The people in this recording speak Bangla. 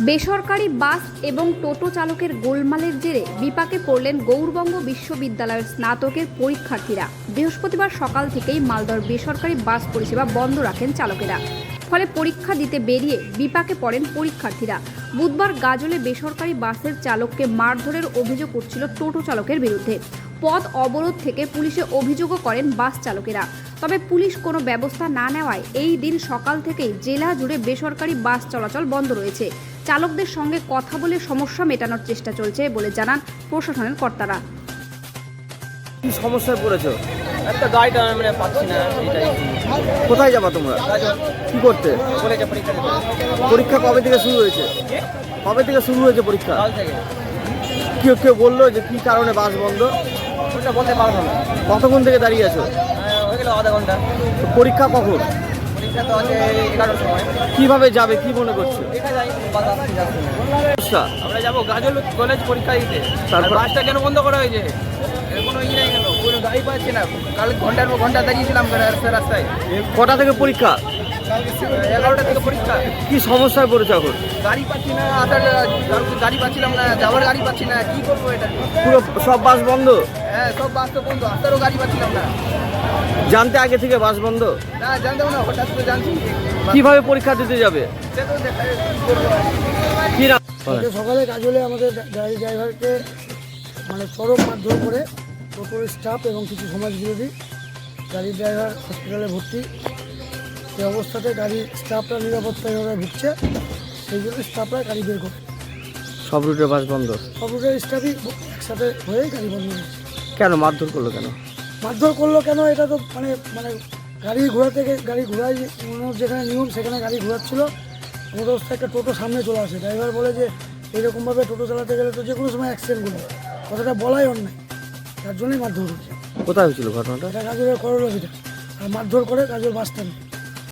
বেসরকারি বাস এবং টোটো চালকের গোলমালের জেরে বিপাকে পড়লেন গৌরবঙ্গ বিশ্ববিদ্যালয়ের স্নাতকের পরীক্ষার্থীরা। বৃহস্পতিবার সকাল থেকেই মালদর বেসরকারি বাস পরিষেবা বন্ধ রাখেন চালকেরা। ফলে পরীক্ষা দিতে বেরিয়ে বিপাকে পড়েন পরীক্ষার্থীরা। বুধবার গাজলে বেসরকারি বাসের চালককে মারধরের অভিযোগ উঠছিল টোটো চালকের বিরুদ্ধে। পথ অবরোধ থেকে পুলিশে অভিযোগও করেন বাস চালকেরা। তবে পুলিশ কোনো ব্যবস্থা না নেওয়ায় এই দিন সকাল থেকেই জেলা জুড়ে বেসরকারি বাস চলাচল বন্ধ রয়েছে। চালকদের সঙ্গে কথা বলে সমস্যা মেটানোর চেষ্টা চলছে বলে জানান প্রশাসনের কর্তারা। কি সমস্যায় পড়েছো? একটা গাড়িটা মানে পাচ্ছি না এটাই। কোথায় যাবা তোমরা? কি করতে? কলেজে পরীক্ষা পরীক্ষা কবে থেকে শুরু হয়েছে? কবে থেকে শুরু হয়েছে পরীক্ষা? কাল থেকে। কেউ কেউ বলল যে কি কারণে বাস বন্ধ? ওটা বলতে পারব না। কতক্ষণ থেকে দাঁড়িয়ে আছো? হ্যাঁ, হয়ে গেল আধা ঘণ্টা। পরীক্ষা কখন? কীভাবে যাবে কি মনে করছ। সমস্যা আমরা যাব গাজল কলেজ পরীক্ষা দিতে। তারপর? বাসটা কেন বন্ধ করা হয়েছে? কটা থেকে পরীক্ষা? এগারোটা থেকে পরীক্ষা। কি সমস্যায় পড়েছে এখন? গাড়ি পাচ্ছি না আসার গাড়ি পাচ্ছিলাম না যাওয়ার গাড়ি পাচ্ছি না কি করব এটা? পুরো সব বাস বন্ধ? হ্যাঁ সব বাস তো বন্ধ আসারও গাড়ি পাচ্ছিলাম না। জানতে আগে থেকে বাস বন্ধ? না জানতাম না হঠাৎ করে জানছি। কীভাবে পরীক্ষা দিতে যাবে? সে কি না? সকালে কাজলে আমাদের গাড়ি ড্রাইভারকে মানে চরম মারধর করে টোটোর স্টাফ এবং কিছু সমাজ বিরোধী গাড়ি ড্রাইভার হসপিটালে ভর্তি। এই অবস্থাতে গাড়ির স্টাফরা নিরাপত্তাভাবে ভুগছে সেই জন্য স্টাফরা গাড়ি বের করে। সব রুটের বাস বন্ধ। সব রুটের স্টাফই একসাথে হয়ে গাড়ি বন্ধ হয়েছে। কেন মারধর করল কেন? মারধর করল কেন? এটা তো মানে মানে গাড়ি ঘোরা থেকে গাড়ি ঘোরাই যেখানে নিয়ম সেখানে গাড়ি ঘোরাচ্ছিল। আমাদের অবস্থা একটা টোটো সামনে চলে আসে। ড্রাইভার বলে যে এরকমভাবে টোটো চালাতে গেলে তো যে কোনো সময় অ্যাক্সিডেন্ট করবে কথাটা বলাই অন্যায়। তার জন্যই মারধর হয়েছে কোথায় হয়েছিল ঘটনাটা? এটা কাজলের করল আর মারধর করে কাজের বাস স্ট্যান্ড।